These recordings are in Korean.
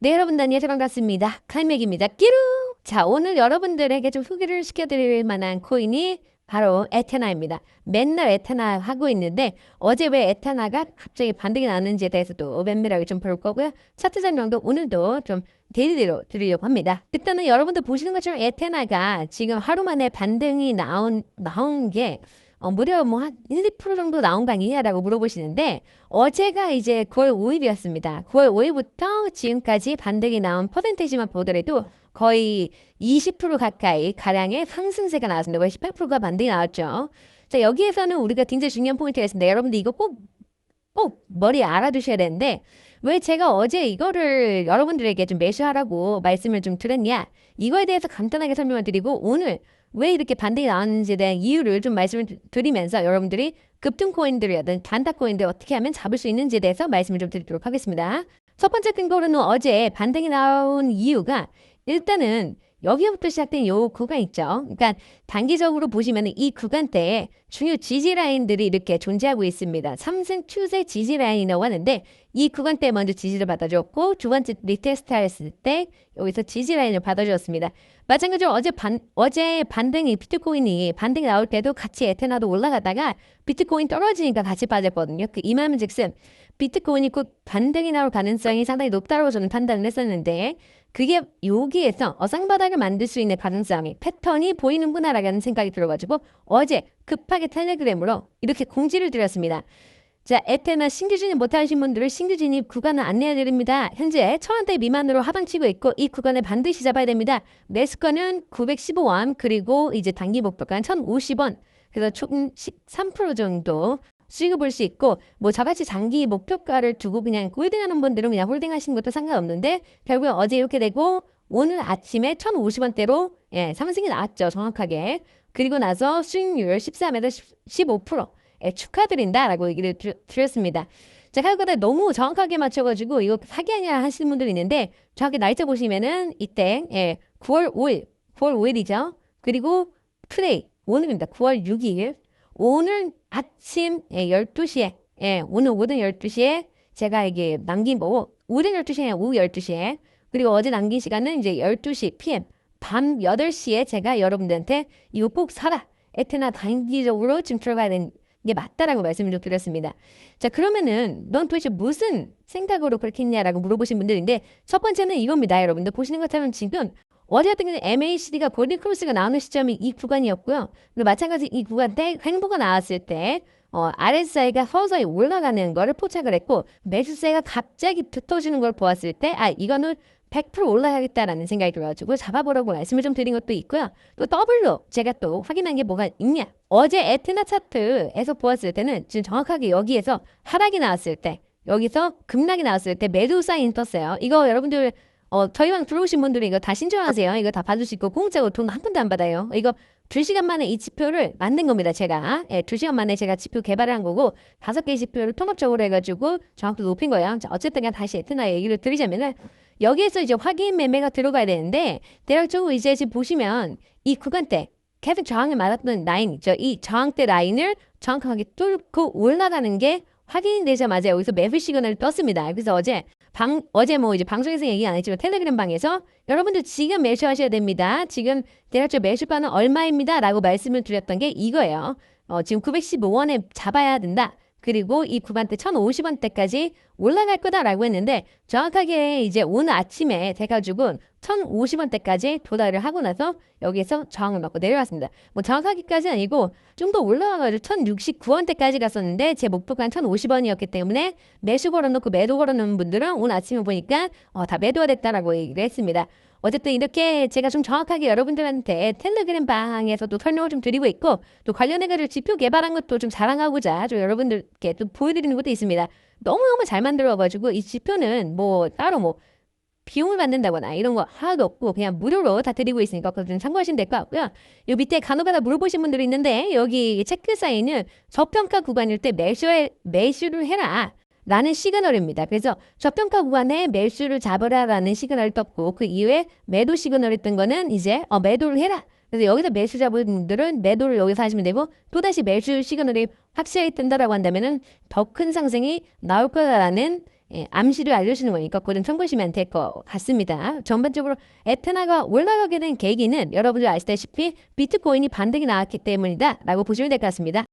네, 여러분, 안녕하세요. 반갑습니다. 칼맥입니다. 끼루! 자, 오늘 여러분들에게 좀 소개를 시켜드릴 만한 코인이 바로 에테나입니다. 맨날 에테나 하고 있는데 어제 왜 에테나가 갑자기 반등이 나는지에 대해서도 면밀하게 좀 볼 거고요. 차트 설명도 오늘도 좀 데일리로 드리려고 합니다. 일단은 여러분들 보시는 것처럼 에테나가 지금 하루 만에 반등이 나온 나온 게 어, 무려 뭐 한 1, 2% 정도 나온 거 아니냐라고 물어보시는데 어제가 이제 9월 5일이었습니다. 9월 5일부터 지금까지 반등이 나온 퍼센테이지만 보더라도 거의 20% 가까이 가량의 상승세가 나왔습니다. 거의 18%가 반등이 나왔죠. 자 여기에서는 우리가 굉장히 중요한 포인트가 있습니다. 여러분들 이거 꼭 꼭 머리에 알아두셔야 되는데 왜 제가 어제 이거를 여러분들에게 좀 매수하라고 말씀을 좀 드렸냐 이거에 대해서 간단하게 설명을 드리고 오늘 왜 이렇게 반등이 나왔는지에 대한 이유를 좀 말씀을 드리면서 여러분들이 급등 코인들이든 단타 코인들 어떻게 하면 잡을 수 있는지에 대해서 말씀을 좀 드리도록 하겠습니다. 첫 번째 근거로는 어제 반등이 나온 이유가 일단은 여기부터 시작된 요 구간 있죠. 그러니까 단기적으로 보시면 이 구간대에 중요 지지 라인들이 이렇게 존재하고 있습니다. 삼승 추세 지지 라인이라고 하는데 이 구간대에 먼저 지지를 받아줬고 두 번째 리테스트 했을 때 여기서 지지 라인을 받아주었습니다. 마찬가지로 어제 반 어제 반등이 비트코인이 반등이 나올 때도 같이 에테나도 올라가다가 비트코인 떨어지니까 같이 빠졌거든요. 그 이맘즉슨 비트코인이 곧 반등이 나올 가능성이 상당히 높다고 저는 판단을 했었는데 그게 여기에서 어상바닥을 만들 수 있는 가능성이 패턴이 보이는구나라는 생각이 들어가지고 어제 급하게 텔레그램으로 이렇게 공지를 드렸습니다. 자, 에테나 신규 진입 못하신 분들을 신규 진입 구간을 안내해 드립니다. 현재 천원대 미만으로 하방치고 있고 이 구간을 반드시 잡아야 됩니다. 매수가는 915원 그리고 이제 단기 목표가는 1,050원 그래서 총 13% 정도 수익을 볼 수 있고 뭐 저같이 장기 목표가를 두고 그냥 홀딩하는 분들은 그냥 홀딩하시는 것도 상관없는데 결국에 어제 이렇게 되고 오늘 아침에 1,050원대로 예, 삼승이 나왔죠. 정확하게. 그리고 나서 수익률 13에서 15% 예, 축하드린다 라고 얘기를 드렸습니다. 자, 칼국가 너무 정확하게 맞춰가지고 이거 사기 아니야 하시는 분들이 있는데 정확히 날짜 보시면은 이때 예, 9월 5일, 9월 5일이죠. 그리고 프레이 오늘입니다. 9월 6일 오늘 아침 예, 12시에 예, 오늘 오전 12시에 제가 이게 남긴 뭐 오전 12시에 오후 12시에 그리고 어제 남긴 시간은 이제 12시 PM 밤 8시에 제가 여러분들한테 이거 꼭 사라 에테나 단기적으로 지금 들어가야 되는 게 맞다라고 말씀을 좀 드렸습니다. 자 그러면은 넌 도대체 무슨 생각으로 그렇게 했냐라고 물어보신 분들인데 첫 번째는 이겁니다 여러분들 보시는 것처럼 지금 어제 같은 경우는 MACD가 골든 크로스가 나오는 시점이 이 구간이었고요. 그리고 마찬가지 이 구간 때 횡보가 나왔을 때 어, RSI가 서서히 올라가는 거를 포착을 했고 매수세가 갑자기 붙어주는 걸 보았을 때 아 이거는 100% 올라가겠다라는 생각이 들어가지고 잡아보라고 말씀을 좀 드린 것도 있고요. 또 더블로 제가 또 확인한 게 뭐가 있냐. 어제 에트나 차트에서 보았을 때는 지금 정확하게 여기에서 하락이 나왔을 때 여기서 급락이 나왔을 때 매도 사인 떴어요. 이거 여러분들 어, 저희방 들어오신 분들이 이거 다 신청하세요. 이거 다 받을 수 있고 공짜로 돈한 푼도 안 받아요. 이거 두 시간 만에 이 지표를 만든 겁니다. 제가 예, 두 시간 만에 제가 지표 개발을 한 거고 다섯 개의 지표를 통합적으로 해가지고 정확도 높인 거예요. 자, 어쨌든 그냥 다시 에트나 얘기를 드리자면은 여기에서 이제 확인 매매가 들어가야 되는데 대략적으로 이제 지금 보시면 이 구간대 계속 저항을 맞았던 라인 있죠. 이 저항대 라인을 정확하게 뚫고 올라가는 게 확인이 되자마자 여기서 매수 시그널을 떴습니다. 그래서 어제 방, 어제 뭐 이제 방송에서 얘기 안 했지만 텔레그램 방에서 여러분들 지금 매수하셔야 됩니다. 지금 대략적 매수가는 얼마입니다. 라고 말씀을 드렸던 게 이거예요. 어, 지금 915원에 잡아야 된다. 그리고 이 구간대 1,050원대까지 올라갈 거다라고 했는데 정확하게 이제 오늘 아침에 돼가지고 1,050원대까지 도달을 하고 나서 여기에서 저항을 맞고 내려왔습니다. 뭐 정확하기까지는 아니고 좀 더 올라와가지고 1,069원대까지 갔었는데 제 목표가 1,050원이었기 때문에 매수 걸어놓고 매도 걸어놓은 분들은 오늘 아침에 보니까 어, 다 매도가 됐다라고 얘기를 했습니다. 어쨌든 이렇게 제가 좀 정확하게 여러분들한테 텔레그램 방에서도 설명을 좀 드리고 있고 또 관련해가지고 지표 개발한 것도 좀 자랑하고자 좀 여러분들께 또 보여드리는 것도 있습니다. 너무너무 잘 만들어가지고 이 지표는 뭐 따로 뭐 비용을 받는다거나 이런 거 하나도 없고 그냥 무료로 다 드리고 있으니까 그거 좀 참고하시면 될 것 같고요. 요 밑에 간혹가다 물어보신 분들이 있는데 여기 체크 사인은 저평가 구간일 때 매수에 매수를 해라. 라는 시그널입니다. 그래서 저평가 구간에 매수를 잡으라 라는 시그널을 떴고 그 이후에 매도 시그널이 뜬 거는 이제 어, 매도를 해라. 그래서 여기서 매수 잡은 분들은 매도를 여기서 하시면 되고 또다시 매수 시그널이 확실하게 뜬다라고 한다면은 더 큰 상승이 나올 거다라는 예, 암시를 알려주는 거니까 그건 참고하시면 될 것 같습니다. 전반적으로 에테나가 올라가게 된 계기는 여러분들 아시다시피 비트코인이 반등이 나왔기 때문이다 라고 보시면 될 것 같습니다.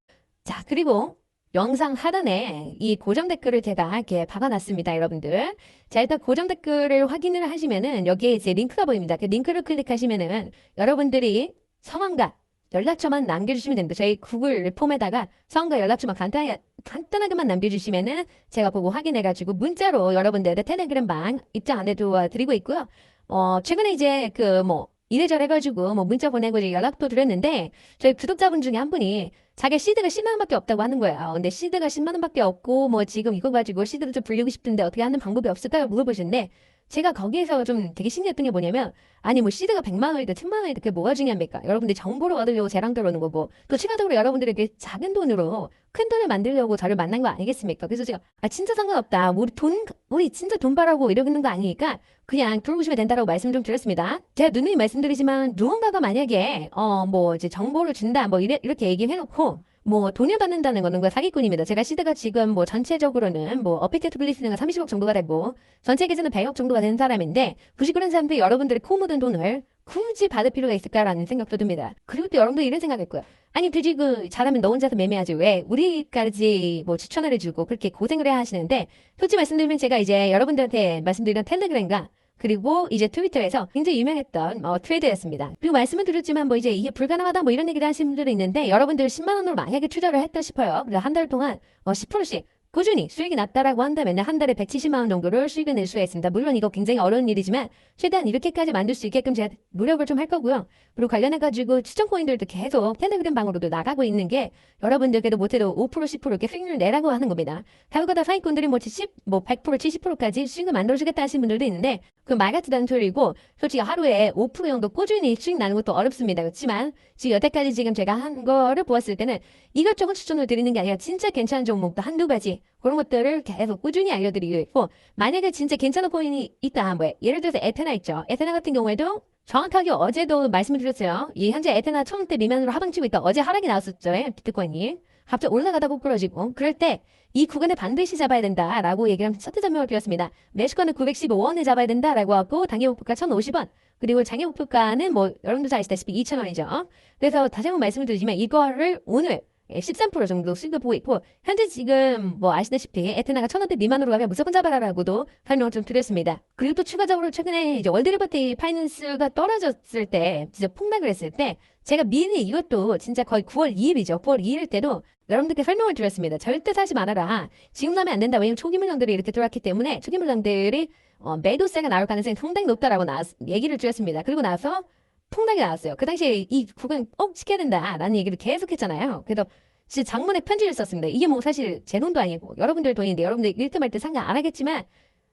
자 그리고 영상 하단에 이 고정 댓글을 제가 이렇게 박아놨습니다, 여러분들. 자, 일단 고정 댓글을 확인을 하시면은 여기에 이제 링크가 보입니다. 그 링크를 클릭하시면은 여러분들이 성함과 연락처만 남겨주시면 됩니다. 저희 구글 폼에다가 성과 연락처만 간단하게, 간단하게만 남겨주시면은 제가 보고 확인해가지고 문자로 여러분들의 텔레그램 방 입장 안내 도와드리고 있고요. 어, 최근에 이제 그 뭐 이래저래 해가지고 뭐 문자 보내고 연락도 드렸는데 저희 구독자분 중에 한 분이 자기 시드가 10만 원밖에 없다고 하는 거예요. 근데 시드가 10만 원밖에 없고 뭐 지금 이거 가지고 시드를 좀 불리고 싶은데 어떻게 하는 방법이 없을까요? 물어보시는데 제가 거기에서 좀 되게 신기했던 게 뭐냐면 아니 뭐 시드가 100만 원이든 1000만 원이든 그게 뭐가 중요합니까? 여러분들이 정보를 얻으려고 재랑 들어오는 거고 또 추가적으로 여러분들에게 작은 돈으로 큰 돈을 만들려고 저를 만난 거 아니겠습니까? 그래서 제가 아 진짜 상관없다. 우리 돈 우리 진짜 돈 벌라고 이러는 거 아니니까 그냥 들어오시면 된다라고 말씀 좀 드렸습니다. 제가 누누이 말씀드리지만 누군가가 만약에 어 뭐 이제 정보를 준다 뭐 이래, 이렇게 얘기를 해놓고 뭐 돈을 받는다는 거는 그 사기꾼입니다. 제가 시드가 지금 뭐 전체적으로는 뭐 어피테이트 블리스가 30억 정도가 되고 전체 계좌는 100억 정도가 되는 사람인데 굳이 그런 사람들이 여러분들이 코 묻은 돈을 굳이 받을 필요가 있을까라는 생각도 듭니다. 그리고 또 여러분들 이런 생각했고요. 아니 굳이 그 잘하면 너 혼자서 매매하지 왜 우리까지 뭐 추천을 해주고 그렇게 고생을 해야 하시는데 솔직히 말씀드리면 제가 이제 여러분들한테 말씀드린 텔레그램과 그리고 이제 트위터에서 굉장히 유명했던 어, 트레이드였습니다. 그리고 말씀을 드렸지만 뭐 이제 이게 불가능하다 뭐 이런 얘기를 하시는 분들이 있는데 여러분들 10만 원으로 만약에 투자를 했다 싶어요. 그래서 한달 동안 어, 10%씩 꾸준히 수익이 났다라고 한다면 한 달에 170만 원 정도를 수익을 낼 수가 있습니다. 물론 이거 굉장히 어려운 일이지만 최대한 이렇게까지 만들 수 있게끔 제가 노력을 좀 할 거고요. 그리고 관련해가지고 추천 코인들도 계속 텔레그램 방으로도 나가고 있는 게 여러분들께도 못해도 5% 10% 이렇게 수익률 내라고 하는 겁니다. 다음보다 상위꾼들이 뭐 70, 뭐 100% 70%까지 수익을 만들어주겠다 하시는 분들도 있는데 그말 같지도 소리고 솔직히 하루에 5% 정도 꾸준히 수익 나는 것도 어렵습니다. 그렇지만 지금 여태까지 지금 제가 한 거를 보았을 때는 이것저것 추천을 드리는 게 아니라 진짜 괜찮은 종목도 한두 가지 그런 것들을 계속 꾸준히 알려드리고 있고 만약에 진짜 괜찮은 코인이 있다 뭐 예를 들어서 에테나 있죠. 에테나 같은 경우에도 정확하게 어제도 말씀을 드렸어요. 이 현재 에테나 천원대 미만으로 하방치고 있다. 어제 하락이 나왔었죠. 비트코인이. 갑자기 올라가다 고꾸러지고 그럴 때 이 구간에 반드시 잡아야 된다라고 얘기를 하면서 첫째 설명을 드렸습니다. 매수가는 915원에 잡아야 된다라고 하고 단기 목표가 1,050원 그리고 장기 목표가는 뭐 여러분도 잘 아시다시피 2,000원이죠. 그래서 다시 한번 말씀을 드리지만 이거를 오늘 13% 정도 수익을 보고 있고 현재 지금 뭐 아시다시피 에테나가 천원대 미만으로 가면 무조건 잡아라라고도 설명을 좀 드렸습니다. 그리고 또 추가적으로 최근에 이제 월드리버티 파이낸스가 떨어졌을 때 진짜 폭락을 했을 때 제가 미리 이것도 진짜 거의 9월 2일이죠. 9월 2일 때도 여러분들께 설명을 드렸습니다. 절대 사지 말아라. 지금 사면 안 된다. 왜냐면 초기 물량들이 이렇게 들어왔기 때문에 초기 물량들이 어, 매도세가 나올 가능성이 상당히 높다라고 나, 얘기를 드렸습니다. 그리고 나서 폭락이 나왔어요. 그 당시에 이 구간 꼭 지켜야 된다라는 얘기를 계속했잖아요. 그래서 진짜 장문에 편지를 썼습니다. 이게 뭐 사실 제 돈도 아니고 여러분들 돈인데 여러분들 일트 말때 상관 안 하겠지만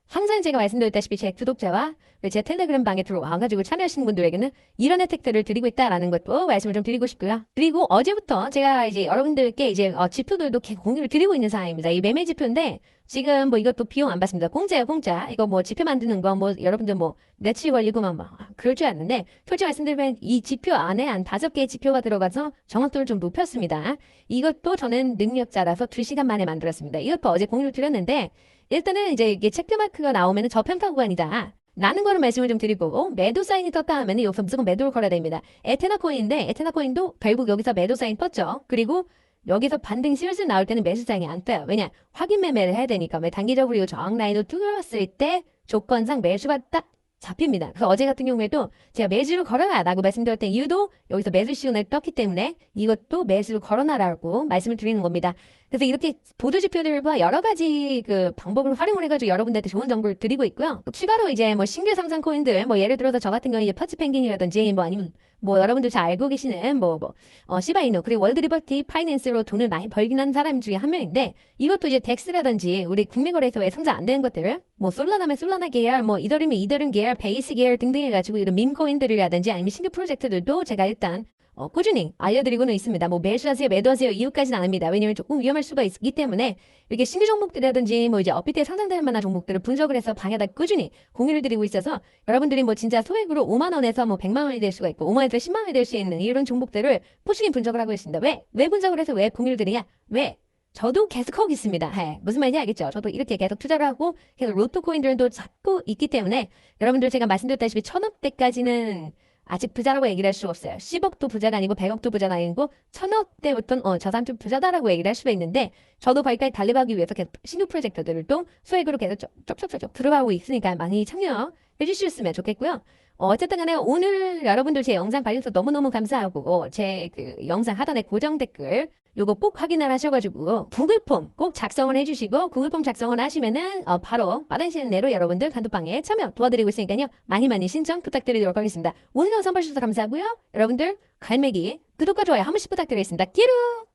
항상 제가 말씀드렸다시피 제 구독자와 제 텔레그램 방에 들어와가지고 참여하시는 분들에게는 이런 혜택들을 드리고 있다라는 것도 말씀을 좀 드리고 싶고요. 그리고 어제부터 제가 이제 여러분들께 이제 어, 지표들도 공유를 드리고 있는 상황입니다. 이 매매 지표인데 지금 뭐 이것도 비용 안 받습니다. 공짜예요, 공짜. 이거 뭐 지표 만드는 거 뭐 여러분들 뭐 며칠 걸리고만 막 그럴 줄 알았는데 솔직히 말씀드리면 이 지표 안에 한 다섯 개의 지표가 들어가서 정확도를 좀 높였습니다. 이것도 저는 능력자라서 두 시간 만에 만들었습니다. 이것도 어제 공유를 드렸는데 일단은 이제 이게 체크마크가 나오면은 저평가 구간이다. 라는 거를 말씀을 좀 드리고 어? 매도 사인이 떴다 하면은 여기서 무조건 매도를 걸어야 됩니다. 에테나 코인인데 에테나 코인도 결국 여기서 매도 사인 떴죠. 그리고 여기서 반등 슬슬 나올 때는 매수 사인이 안 떠요. 왜냐? 확인 매매를 해야 되니까. 왜 단기적으로 이 저항 라인으로 뚫었을 때 조건상 매수가 딱 잡힙니다. 그래서 어제 같은 경우에도 제가 매수를 걸어놔라고 말씀드렸던 이유도 여기서 매수 시그널이 떴기 때문에 이것도 매수를 걸어놔라고 말씀을 드리는 겁니다. 그래서 이렇게 보도 지표들과 여러 가지 그 방법을 활용을 해가지고 여러분들한테 좋은 정보를 드리고 있고요. 또 추가로 이제 뭐 신규 상장 코인들 뭐 예를 들어서 저 같은 경우 이제 퍼치 펭귄이라든지 뭐 아니면 뭐 여러분들 잘 알고 계시는 뭐, 뭐, 어, 시바이노, 그리고 월드리버티 파이낸스로 돈을 많이 벌긴 한 사람 중에 한 명인데, 이것도 이제 덱스라든지 우리 국내 거래소에 성장 안 되는 것들을, 뭐, 솔라나면 솔라나 계열, 뭐, 이더리면 이더리움 계열, 베이스 계열 등등 해가지고 이런 밈코인들이라든지 아니면 신규 프로젝트들도 제가 일단 어, 꾸준히 알려드리고는 있습니다. 뭐 매수하세요, 매도 하세요 이유까지는 아닙니다. 왜냐면 조금 위험할 수가 있기 때문에 이렇게 신규 종목들이라든지 뭐 이제 업비트에 상장될 만한 종목들을 분석을 해서 방에다 꾸준히 공유를 드리고 있어서 여러분들이 뭐 진짜 소액으로 5만 원에서 뭐 100만 원이 될 수가 있고 5만 원에서 10만 원이 될 수 있는 이런 종목들을 포시긴 분석을 하고 있습니다. 왜? 왜 분석을 해서 왜 공유를 드리냐? 왜? 저도 계속 하고 있습니다. 예, 무슨 말인지 알겠죠? 저도 이렇게 계속 투자를 하고 계속 로또 코인들도 잡고 있기 때문에 여러분들 제가 말씀드렸다시피 천억대까지는 아직 부자라고 얘기를 할수 없어요. 10억도 부자가 아니고 100억도 부자가 아니고 천억대부터는 어, 저 사람 좀 부자다라고 얘기를 할 수가 있는데 저도 거기까지 달려가기 위해서 계속 신규 프로젝트들을 또 수익으로 계속 쪽쪽쪽쪽 들어가고 있으니까 많이 참여해 주셨으면 좋겠고요. 어, 어쨌든 간에 오늘 여러분들 제 영상 봐주셔서 너무너무 감사하고 제 그 영상 하단에 고정 댓글 요거 꼭 확인을 하셔가지고 구글 폼꼭 작성을 해주시고 구글 폼 작성을 하시면은 어, 바로 빠른 시간 내로 여러분들 단톡방에 참여 도와드리고 있으니까요. 많이 많이 신청 부탁드리도록 하겠습니다. 오늘 영상 봐주셔서 감사하고요. 여러분들 갈매기 구독과 좋아요 한 번씩 부탁드리겠습니다. 끼루